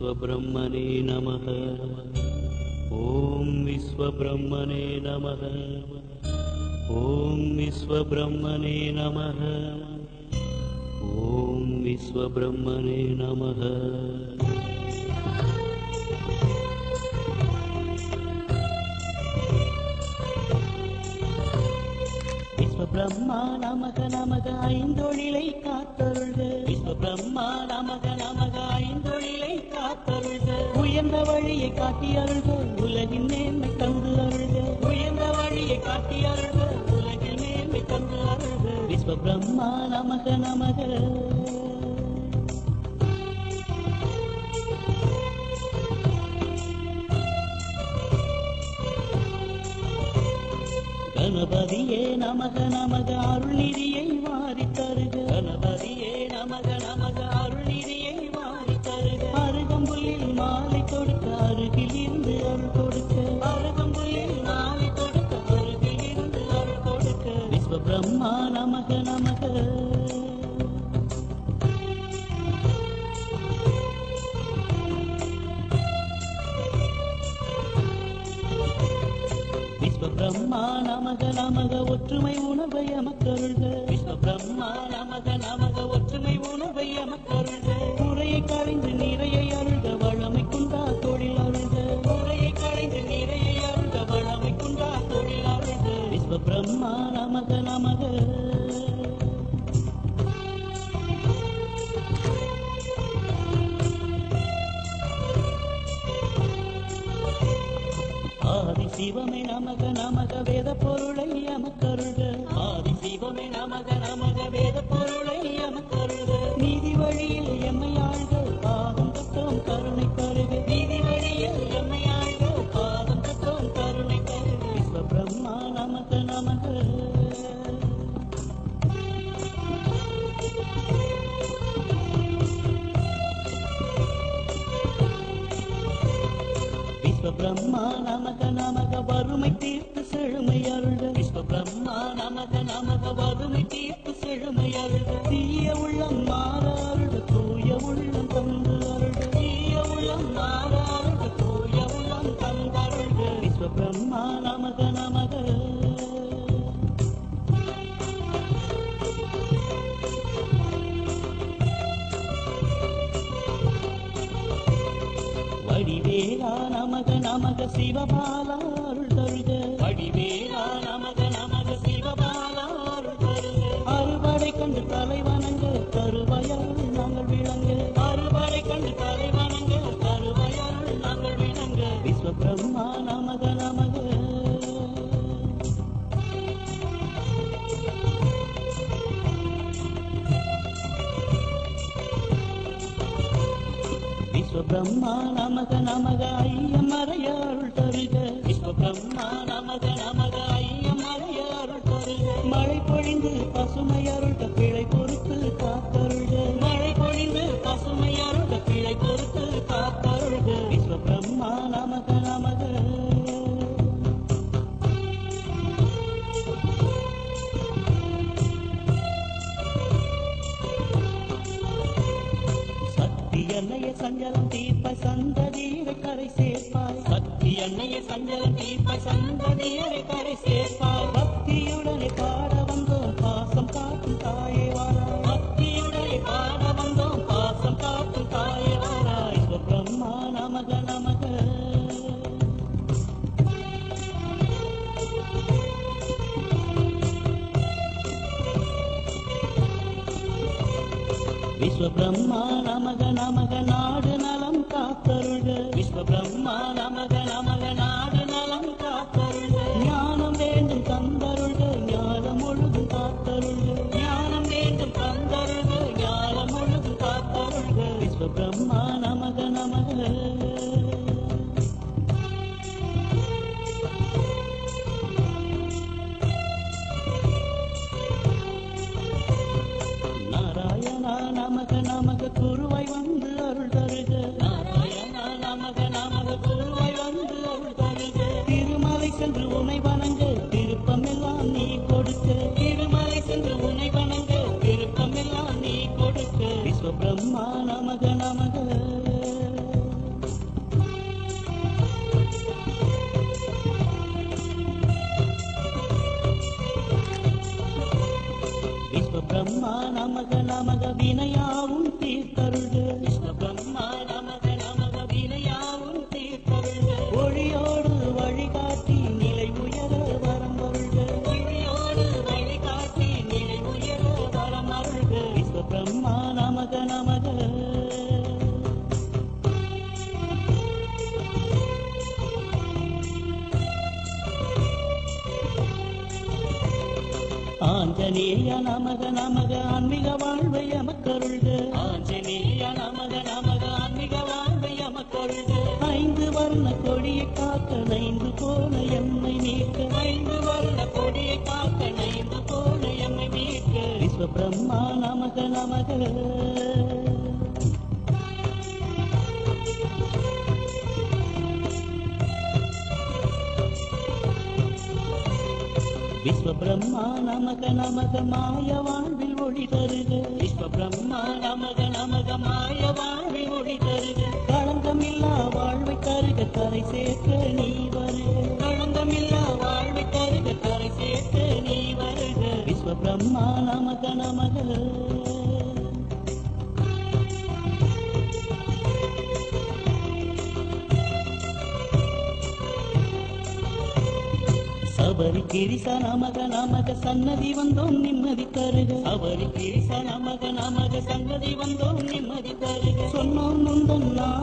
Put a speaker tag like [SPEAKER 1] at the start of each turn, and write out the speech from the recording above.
[SPEAKER 1] विश्वब्रह्मणे नमः। ॐ विश्वब्रह्मणे नमः। ॐ विश्वब्रह्मणे नमः। ॐ विश्वब्रह्मणे नमः பிரம்மா நமக நமக ஐந்தொழிலை காத்தருள்க. விஸ்வ பிரம்மா நமக நமக ஐந்தொழிலை காத்தருள்க. உயர்ந்த வழியை காட்டி அருள்க உலகின் நேர்மை தந்து அருள்க. உயர்ந்த வழியை காட்டி அருள்க உலகின் நேர்மை தந்து அருள்க. விஸ்வ பிரம்மா நமக நமக. கணபதியே நமக நமக அருள்நிதியை வாரி தருக கணபதியே நமக நமக நமக நமக ஒற்றுமை உணர்வை அமக்கருள்க விஸ்வபிரம்மா நமக நமக ஒற்றுமை உணர்வை அமக்கருள்க குறையை களைந்து நிறையை அருள்க வளமை குண்டா தொழில் அருள்க. குறையை களைந்து நிறையை அருள்க வளமை குண்டா தொழில் அருள்க. விஸ்வபிரம்மா நமக நமக. சிவமே நமக நமக வேத பொருளை அமக்கருள்க ஆதி சிவமே நமக நமக வேத பொருளை அமக்கருள்க நீதி வழியில் எம்மை ஆழ்க பாதம் தத்தோம் கருணை தருக. நீதி வழியில் எம்மை ஆழ்க பாதம் தத்தோம் கருணை தருக. விஸ்வ பிரம்மா நமக நமக. விஸ்வபிரம்மா நமக நமக வறுமை தீர்த்து செழுமை அருள். விஸ்வ பிரம்மா நமக நமக வறுமை தீர்த்து செழுமை அருள். தீய உள்ளம் மாறாருள் அருள்க தூய நமக நமக சிவபாலா அருள் தருக வடிவேல் விஸ்வபிரம்மா நமக நமக ஐயமறைய அருள் தருக. விஸ்வபிரம்மா நமக நமக ஐயமறைய அருள் தருக. மழை பொழிந்து பசுமை அருள்க பிழை பொறுத்து காத்தருள்க மழை பொழிந்து பசுமை அருள்க பிழை பொறுத்து காத்தருள்க விஸ்வபிரம்மா நமக நமக சஞ்சலம் தீர்ப்ப சந்ததியரை கரை சேர்ப்பாய். பக்தி எண்ணெய சஞ்சலம் தீர்ப்ப சந்ததியரை கரை சேர்ப்பாய். பக்தியுடனே பாட வந்தோம். விஸ்வபிரம்மா நமக நமக நாடு நலம் காத்தருள்க விஸ்வபிரம்மா நமக நமக நாடு நமக நமக குருவாய் வந்து அருள் தருக. நாராயணா நமக நமக குருவாய் வந்து அருள் தருக. திருமலை சென்று உனைவன் நமக வினையாவும் தீர்த்தருள்க விஸ்வ பிரம்மா நமக ஆஞ்சநேய நமக நமக ஆன்மீக வாழ்வை எமக்கருள்க. ஆஞ்சநேய நமக நமக ஆன்மீக வாழ்வை எமக்கருள்க. ஐந்து வர்ண கொடியை காக்க நைந்து போல எம்மை மீட்க. ஐந்து வர்ண கொடியை காக்க நைந்து போல எம்மை மீட்க. விஸ்வ பிரம்மா நமக நமக. விஸ்வ பிரம்மா நமக நமக மாய வாழ்வில் ஒளி தருக. விஸ்வ பிரம்மா நமக நமக மாய வாழ்வில் ஒளி தருக. களங்கமில்லா வாழ்வை தருக கரை சேர்க்க நீ வருக. களங்கமில்லா வாழ்வை தருக கரை சேர்க்க நீ வருக. விஸ்வ பிரம்மா நமக நமக. சபரி கிரிச நமக நமக சன்னதி வந்தோம் நிம்மதி தருக. சபரி கிரிச நமக நமக சன்னதி வந்தோம் நிம்மதி தருக. சொன்னோம் முந்தன் நாம்